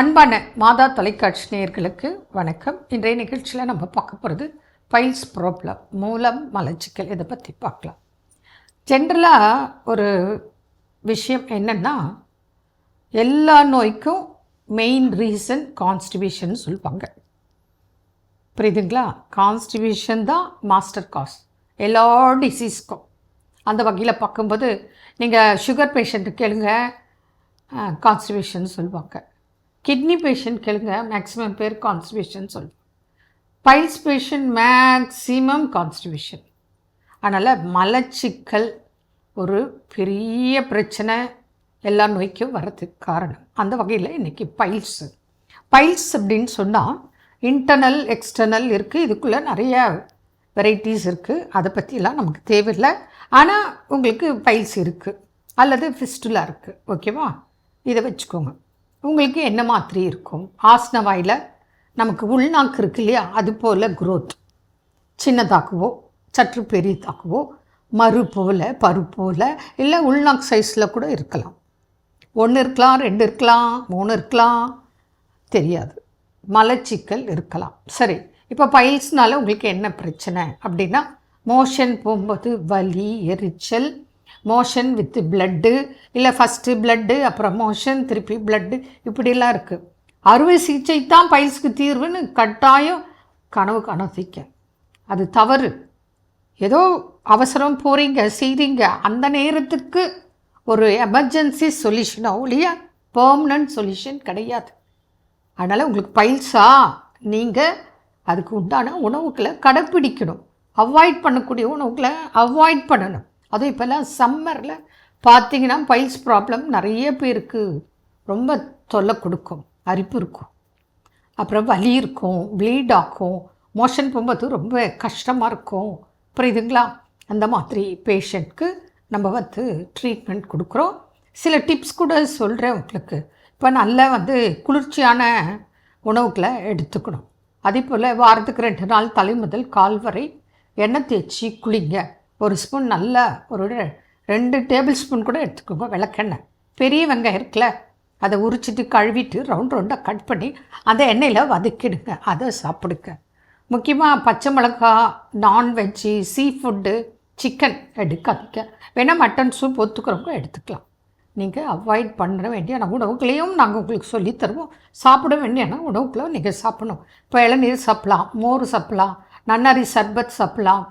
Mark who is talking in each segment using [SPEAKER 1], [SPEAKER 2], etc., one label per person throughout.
[SPEAKER 1] அன்பான மாதா தொலைக்காட்சி நேயர்களுக்கு வணக்கம். இன்றைய நிகழ்ச்சியில் நம்ம பார்க்க போகிறது பைல்ஸ் ப்ராப்ளம் மூலம் மலச்சிக்கல். இதை பற்றி பார்க்கலாம். ஜென்ரலாக ஒரு விஷயம் என்னென்னா எல்லா நோய்க்கும் மெயின் ரீசன் கான்ஸ்டிபியூஷன் சொல்லுவாங்க. புரியுதுங்களா? கான்ஸ்டிபியூஷன் தான் மாஸ்டர் காஸ் எல்லா டிசீஸ்க்கும் அந்த வகையில் பார்க்கும்போது நீங்கள் சுகர் பேஷண்ட்டு கேளுங்க. கான்ஸ்டிபியூஷன் சொல்லுவாங்க. கிட்னி பேஷண்ட் கேளுங்க மேக்ஸிமம் பேர் கான்ஸ்டிபேஷன் சொல்லுவோம் பைல்ஸ் பேஷண்ட் மேக்ஸிமம் கான்ஸ்டிபியூஷன் அதனால் மலச்சிக்கல் ஒரு பெரிய பிரச்சனை எல்லா நோய்க்கும் வர்றதுக்கு காரணம். அந்த வகையில் இன்றைக்கி பைல்ஸு பைல்ஸ் அப்படின்னு சொன்னால் இன்டர்னல் எக்ஸ்டர்னல் இருக்குது இதுக்குள்ளே நிறைய வெரைட்டிஸ் இருக்குது அதை பற்றிலாம் நமக்கு தேவையில்லை. ஆனால் உங்களுக்கு பைல்ஸ் இருக்குது அல்லது ஃபிஸ்டுலா இருக்குது ஓகேவா இதை வச்சுக்கோங்க. உங்களுக்கு என்ன மாதிரி இருக்கும்? ஆசன வாயில் நமக்கு உள்நாக்கு இருக்கு இல்லையா? அது போல் குரோத் சின்னதாக்குவோ சற்று பெரியதாக்குவோ மறு போல் பரு போல் இல்லை உள்நாக்கு சைஸில் கூட இருக்கலாம். ஒன்று இருக்கலாம் ரெண்டு இருக்கலாம் மூணு இருக்கலாம். தெரியாது. மலச்சிக்கல் இருக்கலாம். சரி இப்போ பைல்ஸ்னால உங்களுக்கு என்ன பிரச்சனை அப்படின்னா மோஷன் போகும்போது வலி எரிச்சல் மோஷன் வித் பிளட்டு இல்லை ஃபஸ்ட்டு பிளட்டு அப்புறம் மோஷன் திருப்பி பிளட்டு இப்படிலாம் இருக்குது அறுவை சிகிச்சை தான் பைல்ஸ்க்கு தீர்வுன்னு கட்டாயம் கனவு காணாதீங்க அது தவறு. ஏதோ அவசரம் போகிறீங்க செய்கிறீங்க அந்த நேரத்துக்கு ஒரு எமர்ஜென்சி சொல்யூஷனோ இல்லையா? பர்மனன்ட் சொல்யூஷன் கிடையாது. அதனால் உங்களுக்கு பயில்ஸா நீங்கள் அதுக்கு உண்டான உணவுகளை கடைப்பிடிக்கணும். அவாய்ட் பண்ணக்கூடிய உணவுகளை அவாய்ட் பண்ணணும். அதுவும் இப்போல்லாம் சம்மரில் பார்த்தீங்கன்னா பைல்ஸ் ப்ராப்ளம் நிறைய பேருக்கு ரொம்ப தொல்லை கொடுக்கும். அரிப்பு இருக்கும். அப்புறம் வலி இருக்கும். ப்ளீட் ஆகும். மோஷன் போகும்போது ரொம்ப கஷ்டமாக இருக்கும். புரியுதுங்களா அந்த மாதிரி பேஷண்ட்க்கு நம்ம வந்து ட்ரீட்மெண்ட் கொடுக்குறோம். சில டிப்ஸ் கூட சொல்கிறேன் உங்களுக்கு. இப்போ நல்லா வந்து குளிர்ச்சியான உணவுகளை எடுத்துக்கணும். அதே போல் வாரத்துக்கு ரெண்டு நாள் தலை முதல் கால் வரை எண்ணெய் தேய்ச்சி குளிங்க. ஒரு ஸ்பூன் நல்லா ஒரு ரெண்டு டேபிள் ஸ்பூன் கூட எடுத்துக்கோங்க விளக்கெண்ணெய் பெரிய வெங்காயம் இருக்குல்ல அதை உரிச்சிட்டு கழுவிட்டு ரவுண்ட் ரவுண்டாக கட் பண்ணி அந்த எண்ணெயில் வதக்கிடுங்க. அதை சாப்பிடுங்க. முக்கியமாக பச்சை மிளகா நான்வெஜ்ஜு சீ ஃபுட்டு சிக்கன் எடுக்காதீங்க. வேணால் மட்டன் சூப் ஒத்துக்கிறவங்க எடுத்துக்கலாம். நீங்கள் அவாய்ட் பண்ண வேண்டிய உணவுகளையும் நாங்கள் உங்களுக்கு சொல்லித் தருவோம். சாப்பிட வேண்டியான உணவுகளும் நீங்கள் சாப்பிடணும். இப்போ இளநீர் சாப்பிட்லாம் மோர் சாப்பிட்லாம் நன்னாரி சர்பத் சாப்பிட்லாம்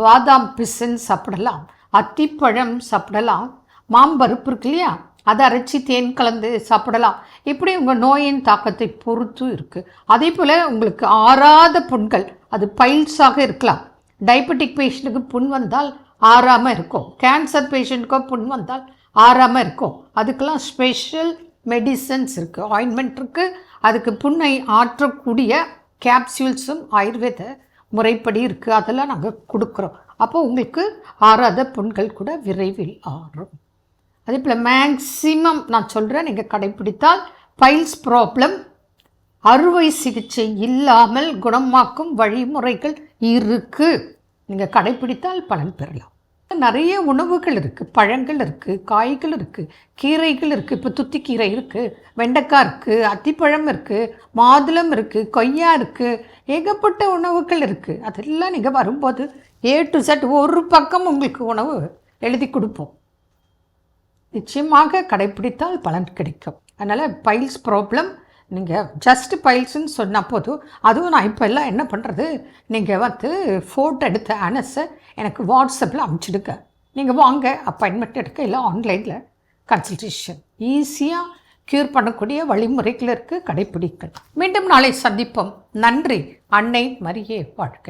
[SPEAKER 1] பாதாம் பிசன் சாப்பிடலாம் அத்திப்பழம் சாப்பிடலாம் மாம்பருப்பு இருக்கு இல்லையா? அதை அரைச்சி தேன் கலந்து சாப்பிடலாம். இப்படி உங்கள் நோயின் தாக்கத்தை பொறுத்து இருக்குது அதே போல் உங்களுக்கு ஆறாத புண்கள் அது பைல்ஸாக இருக்கலாம். டயபெட்டிக் பேஷண்ட்டுக்கு புண் வந்தால் ஆறாமல் இருக்கும். கேன்சர் பேஷண்ட்டுக்கோ புண் வந்தால் ஆறாமல் இருக்கும். அதுக்கெல்லாம் ஸ்பெஷல் மெடிசன்ஸ் இருக்குது ஆயின்மெண்ட் இருக்குது அதுக்கு புண்ணை ஆற்றக்கூடிய கேப்சியூல்ஸும் ஆயுர்வேத முறைப்படி இருக்குது அதெல்லாம் நாங்கள் கொடுக்குறோம். அப்போ உங்களுக்கு ஆறாத புண்கள் கூட விரைவில் ஆறும். அதே போல் மேக்சிமம் நான் சொல்கிறேன் நீங்கள் கடைப்பிடித்தால் பைல்ஸ் ப்ராப்ளம் அறுவை சிகிச்சை இல்லாமல் குணமாக்கும் வழிமுறைகள் இருக்குது நீங்கள் கடைப்பிடித்தால் பலன் பெறலாம். நிறைய உணவுகள் இருக்குது பழங்கள் இருக்குது காய்கள் இருக்குது கீரைகள் இருக்குது இப்போ துத்திக்கீரை இருக்குது வெண்டைக்காய் இருக்குது அத்திப்பழம் இருக்குது மாதுளம் இருக்குது கொய்யா இருக்குது ஏகப்பட்ட உணவுகள் இருக்குது அதெல்லாம் நீங்கள் வரும்போது ஏ டு செட் ஒரு பக்கம் உங்களுக்கு உணவு எழுதி கொடுப்போம். நிச்சயமாக கடைப்பிடித்தால் பலன் கிடைக்கும். அதனால் பைல்ஸ் ப்ராப்ளம் நீங்கள் ஜஸ்ட் பைல்ஸ்ன்னு சொன்னால் போதும். அதுவும் நான் இப்போ எல்லாம் என்ன பண்ணுறது நீங்கள் வந்து ஃபோட்டோ எடுத்த அனஸை எனக்கு வாட்ஸ்அப்பில் அனுப்பிச்சிடுங்க நீங்கள் வாங்க அப்பாயின்மெண்ட் எடுக்க இல்லை ஆன்லைனில் கன்சல்டேஷன் ஈஸியாக க்யூர் பண்ணக்கூடிய வழிமுறைகள் இருக்குது கடைப்பிடிக்கல் மீண்டும் நாளை சந்திப்போம். நன்றி. அன்னை மரியே வாழ்க.